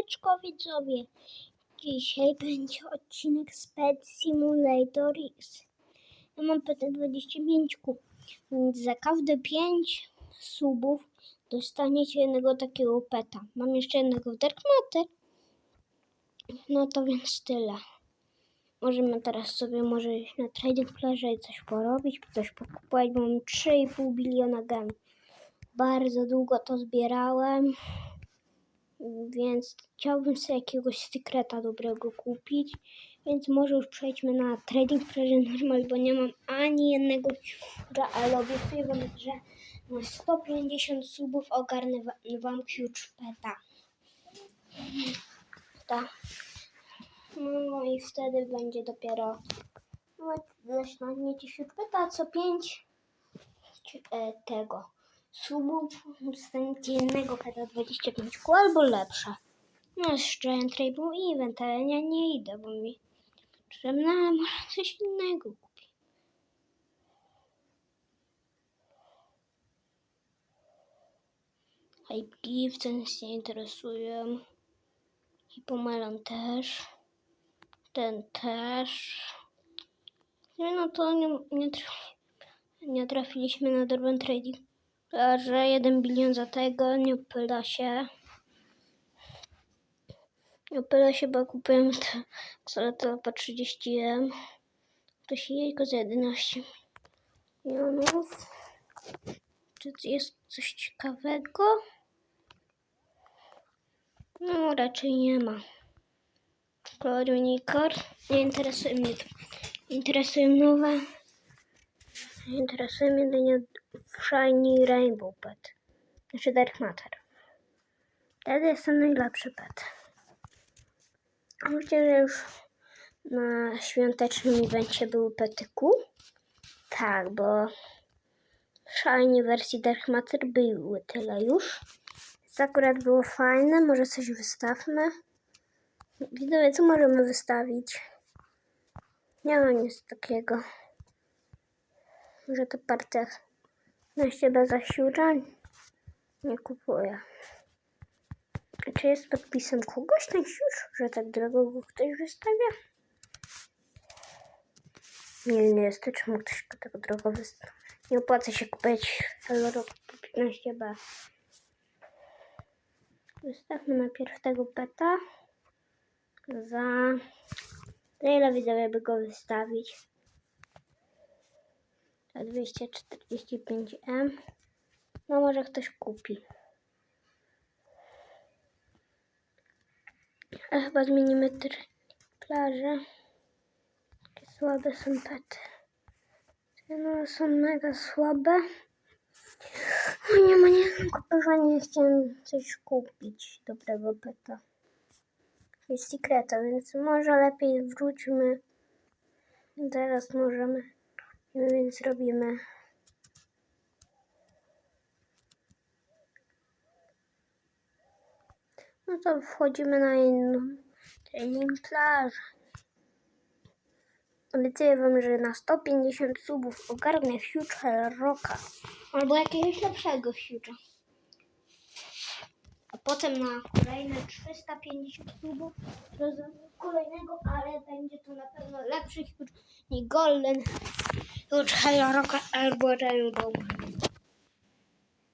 Siemaneczko widzowie. Dzisiaj będzie odcinek z Pet Simulator X. Ja mam PT25, więc za każde 5 subów dostaniecie jednego takiego peta. Mam jeszcze jednego w Dark Matter. No to więc tyle. Możemy teraz sobie może iść na trading plażę i coś porobić, coś pokupować, bo mam 3,5 biliona gemów. Bardzo długo to zbierałem, więc chciałbym sobie jakiegoś sekreta dobrego kupić. Więc może już przejdźmy na trading plażę normal, bo nie mam ani jednego ciura, ale obiecuję wam, że na 150 subów ogarnę wa- wam huge peta. Tak. No i wtedy będzie dopiero no, zaczniecie huge peta co 5 e, tego subów jednego peta 25 kół albo lepsze. No z Giant Rainbow Event, ale ja nie idę, bo mi potrzebne, ale może coś innego kupię. Hype Gift, ten się nie interesuje. Hipomelon też. Ten też. No to nie, nie, nie trafiliśmy na Durban Trading. Że 1 bilion za tego nie opyla się. Nie opyla się, bo kupiłem te Xolotl po 30 M. To się jejko za 11 milionów. Czy jest coś ciekawego? No, raczej nie ma. Kolor Unicorn. Nie interesuje mnie to. Interesuje mnie nowe. Interesuje mnie jedynie Shiny Rainbow Pet. Znaczy Dark Matter. Wtedy jest ten najlepszy pet. A że już na świątecznym evencie były pety Q. Tak, bo Shiny wersji Dark Matter były tyle już. To akurat było fajne, może coś wystawmy. Widzowie, co możemy wystawić? Nie mam nic takiego. Że to partia na siebie zasiurań nie kupuję. Czy jest podpisem kogoś ten siur, że tak drogo go ktoś wystawia? Nie, nie jest to, czemu ktoś go tak drogo wystawia. Nie opłaca się kupić po 15b. Wystawmy najpierw tego peta. Za... Za ile widzowie by go wystawić? Za 245M. No może ktoś kupi. Ale chyba zmienimy tr plażę. Takie słabe są pety. No są mega słabe. O nie ma nie kupowania, chciałem coś kupić dobrego peta. Jest sekreta, więc może lepiej wróćmy. Teraz możemy, więc robimy. No to wchodzimy na inną training plażę. Obiecuję wam, że na 150 subów ogarnę Future Rocka. Albo jakiegoś lepszego Future. A potem na kolejne 350 subów rozumiem kolejnego, ale będzie to na pewno lepszy Future niż Golden Future Rocka albo Rainbow.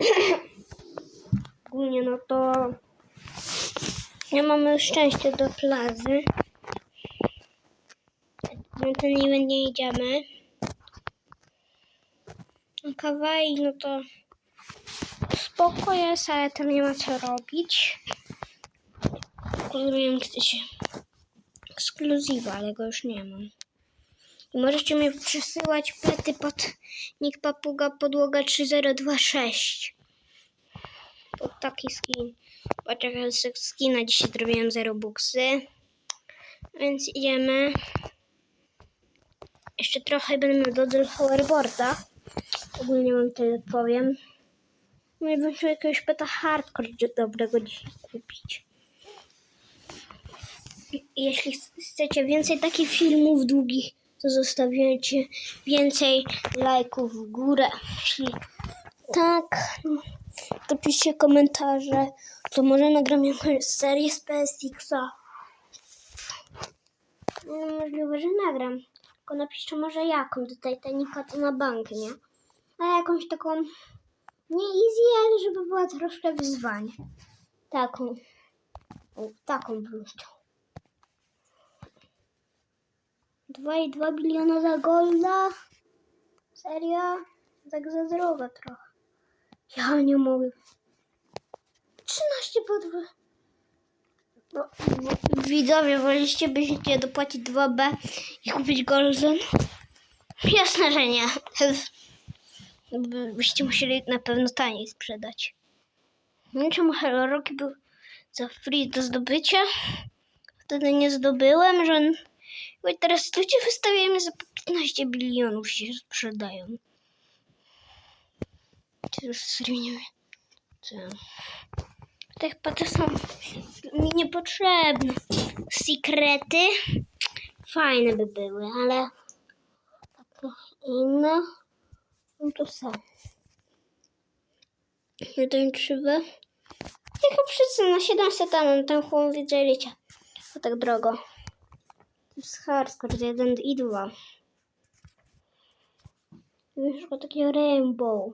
Ogólnie no to nie mamy szczęścia do. Na ten event nie idziemy. Na Kawaii, no to spoko jest, ale tam nie ma co robić. Kupiłem kiedyś ekskluzywa, ale go już nie mam. Możecie mi przesyłać pety pod nick papuga podłoga 3026. Pod taki skin. Poczekaj, skina dzisiaj zrobiłem 0 buksy. Więc idziemy. Jeszcze trochę będę miał do Dual Powerboarda. Ogólnie wam tyle powiem. No i bym chciał jakiegoś peta hardcore dobrego dzisiaj kupić. Jeśli chcecie więcej takich filmów długich, zostawiajcie więcej lajków w górę. Jeśli tak, no, To piszcie komentarze, to może nagram jakąś serię z PSX-a. No, możliwe, że nagram. Tylko napiszcie może jaką do Titanica to na bank, nie? Ale jakąś taką nie easy, ale żeby była troszkę wyzwanie. Taką. O, taką bym chciał. 2,2 biliona za golda? Serio? Tak za zdrowe trochę. Ja nie mogę. 13 po 2. No, w- widzowie, woliście byście dopłacić 2B i kupić Golden? Jasne, że nie. By- Byście musieli na pewno taniej sprzedać. Wiem, czemu Hello Rocky był za free do zdobycia. Wtedy nie zdobyłem, że... Bo teraz ludzie wystawiają za po 15 bilionów się sprzedają. To już wiem. Co? Te chyba to są mi niepotrzebne. Sekrety fajne by były, ale inne no to są. Jeden trzeba. Tylko wszyscy na 700 tam tam chłop widzieliście. To tak drogo. To jest hardcore 1 i 2. Już tylko takie rainbow.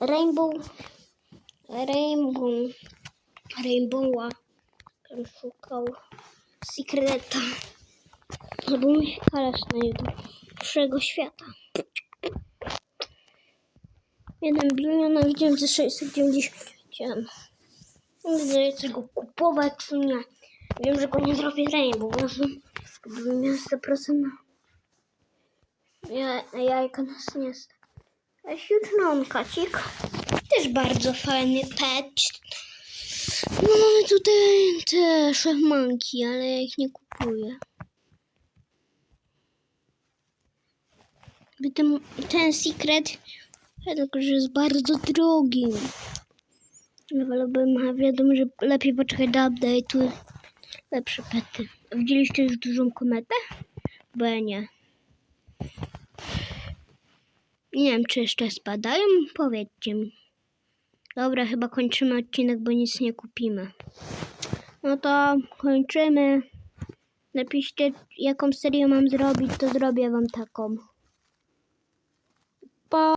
Rainbow. Rainbow. Rainbowa. Bym szukał. Sekreta. Albo mi kalas najlepszego świata. 1 bilion na 690. Nie wiem, go kupować, czy nie. Wiem, że go nie zrobię Rainbow, bo gdybym miał 100% na ja, jajka nas nie jest. A Huge kacik. Też bardzo fajny pet. No mamy tutaj te szachmanki, ale ja ich nie kupuję. Ten, ten secret, tylko że jest bardzo drogi. Wolałbym, wiadomo, że lepiej poczekać do update'u. Lepsze pety. Widzieliście już dużą kometę? Bo ja nie. Nie wiem, czy jeszcze spadają? Powiedzcie mi. Dobra, chyba kończymy odcinek, bo nic nie kupimy. No to kończymy. Napiszcie, jaką serię mam zrobić, to zrobię wam taką. Pa!